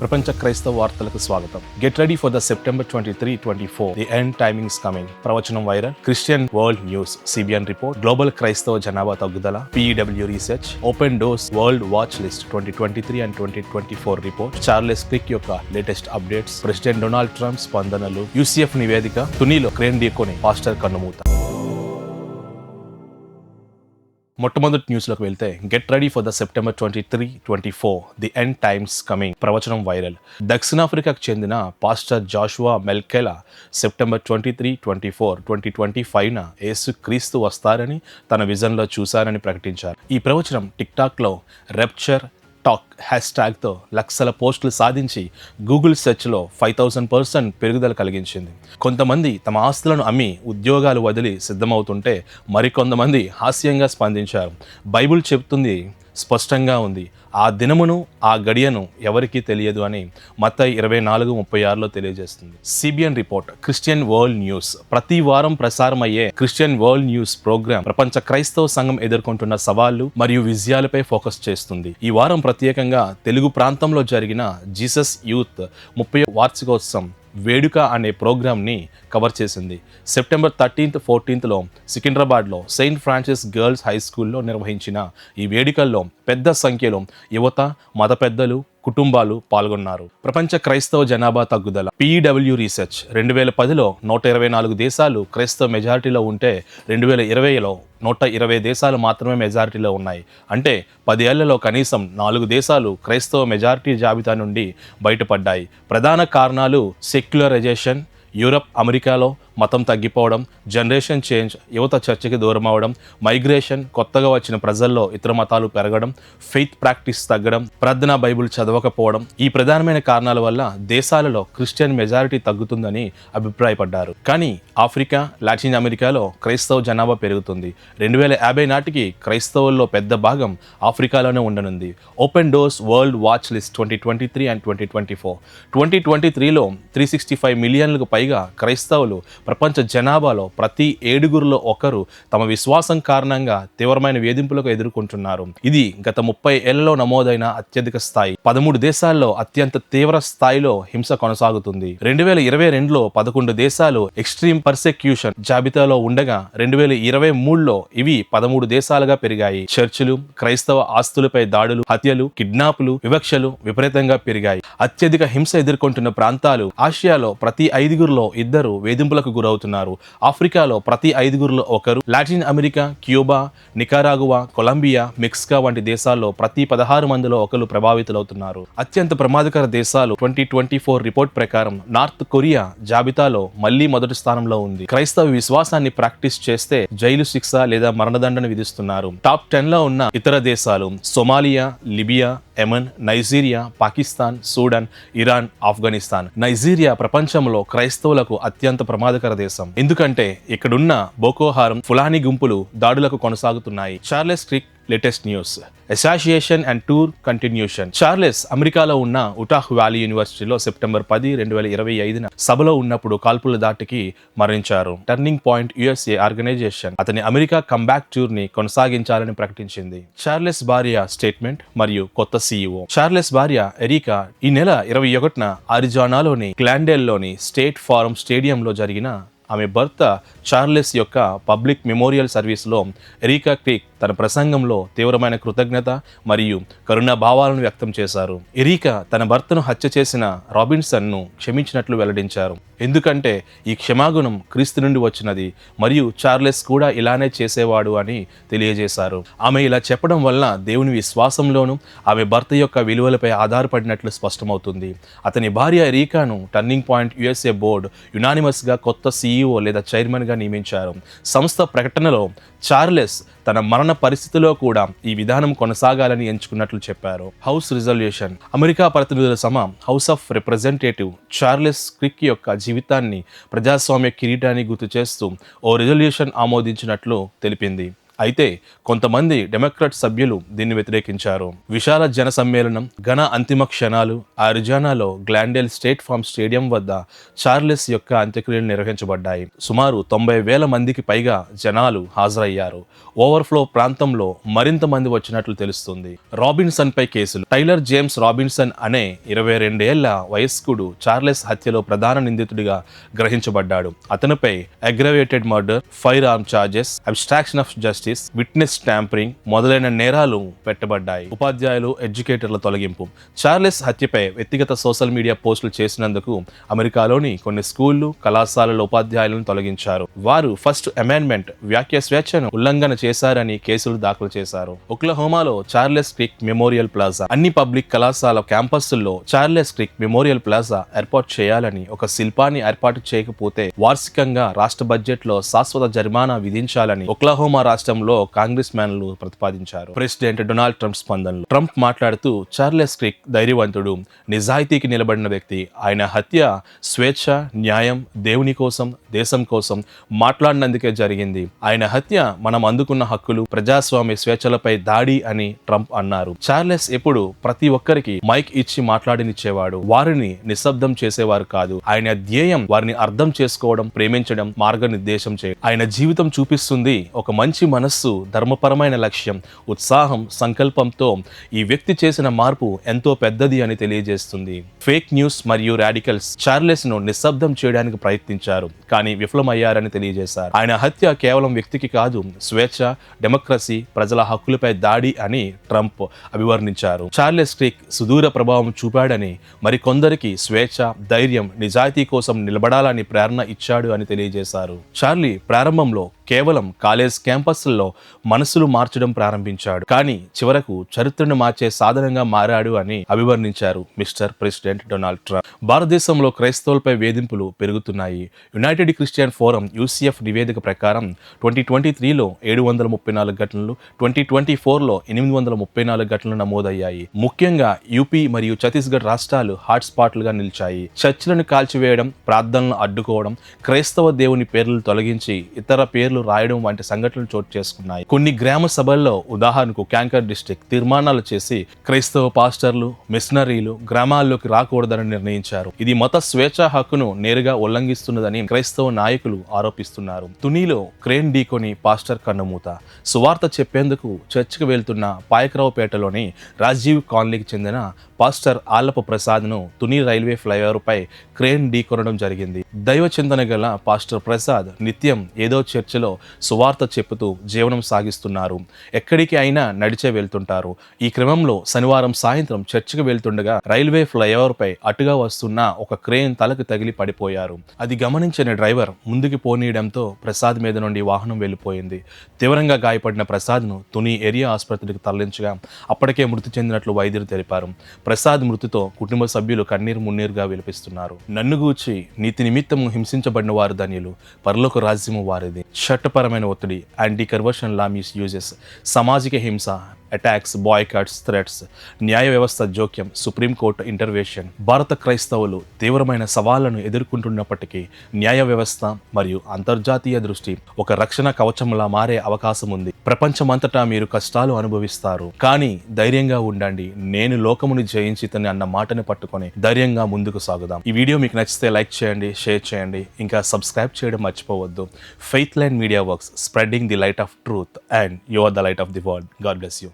ప్రపంచ క్రైస్తవ వార్తలకు స్వాగతం. Get ready for the September twenty three twenty four the end timings coming ప్రవచనం viral Christian world news CBN report global క్రైస్తవ జనాభా తగ్గుదల. PEW research open doors world watch list twenty twenty three and twenty twenty four report Charles click యొక్క latest updates president Donald Trump స్పందనలు. UCF నివేదిక. తునీలో క్రేన్ డీకోని పాస్టర్ కన్నుమూత మొట్టమొదటి న్యూస్లోకి వెళ్తే get ready for the September twenty three twenty four the end times coming ప్రవచనం వైరల్ దక్షిణాఫ్రికాకు చెందిన pastor Joshua Mhlakela September twenty three twenty four twenty twenty ఫైవ్న యేసు క్రీస్తు వస్తారని తన విజన్లో చూశారని ప్రకటించారు. ఈ ప్రవచనం టిక్టాక్లో రెప్చర్ టాక్ హ్యాష్ ట్యాగ్తో లక్షల పోస్టులు సాధించి గూగుల్ సెర్చ్లో ఫైవ్ థౌసండ్ పర్సెంట్ పెరుగుదల కలిగించింది. కొంతమంది తమ ఆస్తులను అమ్మి ఉద్యోగాలు వదిలి సిద్ధమవుతుంటే మరికొంతమంది హాస్యంగా స్పందించారు. బైబిల్ చెప్తుంది స్పష్టంగా ఉంది. ఆ దినమును ఆ గడియను ఎవరికీ తెలియదు అని మత ఇరవై నాలుగు ముప్పై ఆరులో తెలియజేస్తుంది. CBN report Christian world news. ప్రతి వారం ప్రసారం అయ్యే క్రిస్టియన్ వరల్డ్ న్యూస్ ప్రోగ్రామ్ ప్రపంచ క్రైస్తవ సంఘం ఎదుర్కొంటున్న సవాళ్ళు మరియు విజయాలపై ఫోకస్ చేస్తుంది. ఈ వారం ప్రత్యేకంగా తెలుగు ప్రాంతంలో జరిగిన జీసస్ యూత్ ముప్పై వార్షికోత్సవం వేడుక అనే ప్రోగ్రామ్ని కవర్ చేసింది. సెప్టెంబర్ థర్టీన్త్ ఫోర్టీన్త్లో సికింద్రాబాద్లో సెయింట్ ఫ్రాన్సిస్ గర్ల్స్ హై స్కూల్లో నిర్వహించిన ఈ వేడుకల్లో పెద్ద సంఖ్యలో యువత మత పెద్దలు కుటుంబాలు పాల్గొన్నారు. ప్రపంచ క్రైస్తవ జనాభా తగ్గుదల పీడబ్ల్యూ రీసెర్చ్ రెండు వేల పదిలో నూట ఇరవై నాలుగు దేశాలు క్రైస్తవ మెజారిటీలో ఉంటే రెండు వేల ఇరవైలో నూట ఇరవై దేశాలు మాత్రమే మెజారిటీలో ఉన్నాయి. అంటే పదేళ్ళలో కనీసం నాలుగు దేశాలు క్రైస్తవ మెజారిటీ జాబితా నుండి బయటపడ్డాయి. ప్రధాన కారణాలు సెక్యులరైజేషన్ యూరప్ అమెరికాలో మతం తగ్గిపోవడం జనరేషన్ చేంజ్ యువత చర్చకి దూరం అవడం మైగ్రేషన్ కొత్తగా వచ్చిన ప్రజల్లో ఇతర మతాలు పెరగడం ఫెయిత్ ప్రాక్టీస్ తగ్గడం ప్రార్థనా బైబుల్ చదవకపోవడం ఈ ప్రధానమైన కారణాల వల్ల దేశాలలో క్రిస్టియన్ మెజారిటీ తగ్గుతుందని అభిప్రాయపడ్డారు. కానీ ఆఫ్రికా లాటిన్ అమెరికాలో క్రైస్తవ జనాభా పెరుగుతుంది. రెండు వేల యాభై నాటికి క్రైస్తవుల్లో పెద్ద భాగం ఆఫ్రికాలోనే ఉండనుంది. Open doors world watch list twenty twenty three and twenty twenty four twenty twenty త్రీలో త్రీ సిక్స్టీ ఫైవ్ మిలియన్లకు పైగా క్రైస్తవులు ప్రపంచ జనాభాలో ప్రతి ఏడుగురులో ఒకరు తమ విశ్వాసం కారణంగా తీవ్రమైన వేధింపులకు ఎదుర్కొంటున్నారు. ఇది గత ముప్పై ఏళ్ళలో నమోదైన అత్యధిక స్థాయి. పదమూడు దేశాల్లో అత్యంత తీవ్ర స్థాయిలో హింస కొనసాగుతుంది. రెండు వేల ఇరవై రెండులో పదకొండు దేశాలు ఎక్స్ట్రీమ్ పర్సెక్యూషన్ జాబితాలో ఉండగా రెండు వేల ఇరవై మూడులో ఇవి పదమూడు దేశాలుగా పెరిగాయి. చర్చిలు క్రైస్తవ ఆస్తులపై దాడులు హత్యలు కిడ్నాపులు వివక్షలు విపరీతంగా పెరిగాయి. అత్యధిక హింస ఎదుర్కొంటున్న ప్రాంతాలు ఆసియాలో ప్రతి ఐదుగురులో ఇద్దరు వేధింపులకు గురవుతున్నారు. ఆఫ్రికాలో ప్రతి ఐదుగురులో ఒకరు Latin America Cuba Nicaragua Colombia Mexico వంటి దేశాల్లో ప్రతి పదహారు మందిలో ఒకరు ప్రభావితులవుతున్నారు. అత్యంత ప్రమాదకర దేశాలు ట్వంటీ ట్వంటీ ఫోర్ రిపోర్ట్ ప్రకారం నార్త్ కొరియా జాబితాలో మళ్ళీ మొదటి స్థానంలో ఉంది. క్రైస్తవ విశ్వాసాన్ని ప్రాక్టీస్ చేస్తే జైలు శిక్ష లేదా మరణదండన విధిస్తున్నారు. టాప్ టెన్లో ఉన్న ఇతర దేశాలు Somalia Libya Yemen Nigeria Pakistan Sudan Iran Afghanistan. Nigeria ప్రపంచంలో క్రైస్తవులకు అత్యంత ప్రమాదకర దేశం ఎందుకంటే ఇక్కడున్న బోకోహారం ఫులాని గుంపులు దాడులకు కొనసాగుతున్నాయి. Charles Kirk latest news association and tour continuation Charles అమెరికాలో ఉన్న ఉటాహ్ వ్యాలీ యూనివర్సిటీలో సెప్టెంబర్ పది రెండు వేల ఇరవై ఐదున సభలో ఉన్నప్పుడు కాల్పుల దాటికి మరణించారు. టర్నింగ్ పాయింట్ యుఎస్ఏ ఆర్గనైజేషన్ అతని అమెరికా కంబ్యాక్ టూర్ని కొనసాగించాలని ప్రకటించింది. చార్లెస్ భార్య స్టేట్మెంట్ మరియు కొత్త సీఈఓ చార్లెస్ భార్య ఎరికా ఈ నెల ఇరవై ఒకటిన అరిజానాలోని క్లాండెల్లోని స్టేట్ ఫారం స్టేడియంలో జరిగిన ఆమె భర్త చార్లెస్ యొక్క పబ్లిక్ మెమోరియల్ సర్వీస్లో ఎరికా క్రీక్ తన ప్రసంగంలో తీవ్రమైన కృతజ్ఞత మరియు కరుణ భావాలను వ్యక్తం చేశారు. ఎరికా తన భర్తను హత్య చేసిన రాబిన్సన్ను క్షమించినట్లు వెల్లడించారు. ఎందుకంటే ఈ క్షమాగుణం క్రీస్తు నుండి వచ్చినది మరియు చార్లెస్ కూడా ఇలానే చేసేవాడు అని తెలియజేశారు. ఆమె ఇలా చెప్పడం వల్ల దేవుని విశ్వాసంలోనూ ఆమె భర్త యొక్క విలువలపై ఆధారపడినట్లు స్పష్టమవుతుంది. అతని భార్య ఎరీకాను టర్నింగ్ పాయింట్ యుఎస్ఏ బోర్డు యునానిమస్గా కొత్త సీఈఓ లేదా చైర్మన్గా నియమించారు. సంస్థ ప్రకటనలో చార్లెస్ తన మరణ పరిస్థితిలో కూడా ఈ విధానం కొనసాగాలని ఎంచుకున్నట్లు చెప్పారు. House resolution. అమెరికా ప్రతినిధుల సమ house of representative Charles Kirk యొక్క జీవితాన్ని ప్రజాస్వామ్య కిరీటాన్ని గుర్తు చేస్తూ ఓ రిజల్యూషన్ ఆమోదించినట్లు తెలిపింది. అయితే కొంతమంది డెమోక్రాట్ సభ్యులు దీన్ని వ్యతిరేకించారు. విశాల జన సమ్మేళనం ఘన అంతిమ క్షణాలు అరిజానాలో గ్లాండెల్ స్టేట్ ఫార్మ్ స్టేడియం వద్ద చార్లెస్ యొక్క అంత్యక్రియలు నిర్వహించబడ్డాయి. సుమారు తొంభై వేల మందికి పైగా జనాలు హాజరయ్యారు. ఓవర్ఫ్లో ప్రాంతంలో మరింత మంది వచ్చినట్లు తెలుస్తుంది. రాబిన్సన్ పై కేసులు. టైలర్ జేమ్స్ రాబిన్సన్ అనే ఇరవై రెండేళ్ళ వయస్కుడు చార్లెస్ హత్యలో ప్రధాన నిందితుడిగా గ్రహించబడ్డాడు. అతనిపై aggravated murder firearm charges obstruction of justice witness tampering మొదలైన నేరాలు పెట్టబడ్డాయి. ఉపాధ్యాయులు ఎడ్యుకేటర్ల తొలగింపు. చార్లెస్ హత్యపై వ్యక్తిగత సోషల్ మీడియా పోస్టులు చేసినందుకు అమెరికాలోని కొన్ని స్కూళ్ళు కళాశాలల ఉపాధ్యాయులను తొలగించారు. వారు ఫస్ట్ అమెండ్మెంట్ వ్యాఖ్య స్వేచ్ఛను ఉల్లంఘన చేశారని కేసులు దాఖలు చేశారు. ఒక్లహోమాలో చార్లెస్ క్రిక్ మెమోరియల్ ప్లాజా అన్ని పబ్లిక్ కళాశాల క్యాంపస్ల్లో చార్లెస్ క్రిక్ మెమోరియల్ ప్లాజా ఏర్పాటు చేయాలని ఒక శిల్పాన్ని ఏర్పాటు చేయకపోతే వార్షికంగా రాష్ట్ర బడ్జెట్లో శాశ్వత జరిమానా విధించాలని ఒక్లహోమా రాష్ట్రంలో కాంగ్రెస్ మ్యాన్లు ప్రతిపాదించారు. ప్రెసిడెంట్ డొనాల్డ్ ట్రంప్ స్పందనలు ట్రంప్ మాట్లాడుతూ చార్లెస్ క్రిక్ ధైర్యవంతుడు నిజాయితీకి నిలబడిన వ్యక్తి. ఆయన హత్య స్వేచ్ఛ న్యాయం దేవుని కోసం దేశం కోసం మాట్లాడినందుకే జరిగింది. ఆయన హత్య మనం అందుకున్న హక్కులు ప్రజాస్వామ్య స్వేచ్ఛలపై దాడి అని ట్రంప్ అన్నారు. చార్లెస్ ఎప్పుడు ప్రతి ఒక్కరికి మైక్ ఇచ్చి మాట్లాడినిచ్చేవాడు. వారిని నిశ్శబ్దం చేసేవారు కాదు. ఆయన ధ్యేయం వారిని అర్థం చేసుకోవడం ప్రేమించడం మార్గనిర్దేశం చేయడం ఆయన జీవితం చూపిస్తుంది ఒక మంచి మనస్సు ధర్మపరమైన లక్ష్యం ఉత్సాహం సంకల్పంతో ఈ వ్యక్తి చేసిన మార్పు ఎంతో పెద్దది అని తెలియజేస్తుంది. ఫేక్ న్యూస్ మరియు రాడికల్స్ చార్లెస్ను నిశ్శబ్దం చేయడానికి ప్రయత్నించారు కానీ విఫలమయ్యారని తెలియజేశారు. ఆయన హత్య కేవలం వ్యక్తికి కాదు స్వేచ్ఛ డెమోక్రసీ ప్రజల హక్కులపై దాడి అని ట్రంప్ అభివర్ణించారు. చార్లెస్ క్రిక్ సుదూర ప్రభావం చూపాడని మరికొందరికి స్వేచ్ఛ ధైర్యం నిజాయితీ కోసం నిలబడాలని ప్రేరణ ఇచ్చాడు అని తెలియజేశారు. చార్లీ ప్రారంభంలో కేవలం కాలేజ్ క్యాంపస్ల్లో మనసులు మార్చడం ప్రారంభించాడు. కానీ చివరకు చరిత్రను మార్చే సాధనంగా మారాడు అని అభివర్ణించారు మిస్టర్ ప్రెసిడెంట్ డొనాల్డ్ ట్రంప్. భారతదేశంలో క్రైస్తవులపై వేధింపులు పెరుగుతున్నాయి. యునైటెడ్ క్రిస్టియన్ ఫోరం యూసీఎఫ్ నివేదిక ప్రకారం ట్వంటీ ట్వంటీ త్రీలో ఏడు వందల ముప్పై నాలుగు ఘటనలు ట్వంటీ ట్వంటీ ఫోర్లో ఎనిమిది వందల ముప్పై నాలుగు ఘటనలు నమోదయ్యాయి. ముఖ్యంగా యూపీ మరియు ఛత్తీస్గఢ్ రాష్ట్రాలు హాట్స్పాట్లుగా నిలిచాయి. చర్చిలను కాల్చివేయడం ప్రార్థనలను అడ్డుకోవడం క్రైస్తవ దేవుని పేర్లు తొలగించి ఇతర పేర్లు రాయడం వంటి సంఘటనలు చోటు చేసుకున్నాయి. కొన్ని గ్రామ సభల్లో ఉదాహరణకు క్యాంకర్ డిస్టిక్ తీర్మానాలు చేసి క్రైస్తవ పాస్టర్లు మిషనరీలు గ్రామాల్లోకి రాకూడదని నిర్ణయించారు. ఇది మత స్వేచ్ఛ హక్కును నేరుగా ఉల్లంఘిస్తున్నదని క్రైస్తవ నాయకులు ఆరోపిస్తున్నారు. తునీలో క్రేన్ ఢీకొని పాస్టర్ కన్నుమూత సువార్త చెప్పేందుకు చర్చికి వెళ్తున్న పాయకరావుపేటలోని రాజీవ్ కాలనీకి చెందిన పాస్టర్ ఆలప ప్రసాద్ను తుని రైల్వే ఫ్లైఓవర్పై క్రేన్ ఢీకొనడం జరిగింది. దైవ చింతన గల పాస్టర్ ప్రసాద్ నిత్యం ఏదో చర్చిలో సువార్త చెప్పుతూ జీవనం సాగిస్తున్నారు. ఎక్కడికి అయినా నడిచే వెళ్తుంటారు. ఈ క్రమంలో శనివారం సాయంత్రం చర్చికి వెళ్తుండగా రైల్వే ఫ్లైఓవర్ పై అటుగా వస్తున్న ఒక క్రేన్ తలకు తగిలి పడిపోయారు. అది గమనించిన డ్రైవర్ ముందుకు పోనీయడంతో ప్రసాద్ మీద నుండి వాహనం వెళ్ళిపోయింది. తీవ్రంగా గాయపడిన ప్రసాద్ను తుని ఏరియా ఆసుపత్రికి తరలించగా అప్పటికే మృతి చెందినట్లు వైద్యులు తెలిపారు. ప్రసాద్ మృతితో కుటుంబ సభ్యులు కన్నీరు మున్నీరుగా విలపిస్తున్నారు. నన్ను గూర్చి నీతి నిమిత్తము హింసించబడిన వారు ధన్యులు. పరలోక రాజ్యము వారిది. చట్టపరమైన ఒత్తిడి anti conversion law misuses సామాజిక హింస అటాక్స్ బాయ్కాట్స్ థ్రెట్స్ న్యాయ వ్యవస్థ జోక్యం సుప్రీంకోర్టు ఇంటర్వేషన్ భారత క్రైస్తవులు తీవ్రమైన సవాళ్ళను ఎదుర్కొంటున్నప్పటికీ న్యాయ వ్యవస్థ మరియు అంతర్జాతీయ దృష్టి ఒక రక్షణ కవచంలా మారే అవకాశం ఉంది. ప్రపంచమంతటా మీరు కష్టాలు అనుభవిస్తారు. కానీ ధైర్యంగా ఉండండి. నేను లోకముని జయించితని అన్న మాటను పట్టుకొని ధైర్యంగా ముందుకు సాగుదాం. ఈ వీడియో మీకు నచ్చితే లైక్ చేయండి షేర్ చేయండి. ఇంకా సబ్స్క్రైబ్ చేయడం మర్చిపోవద్దు. Faith line media works spreading the light of truth and you are the light of the world God bless you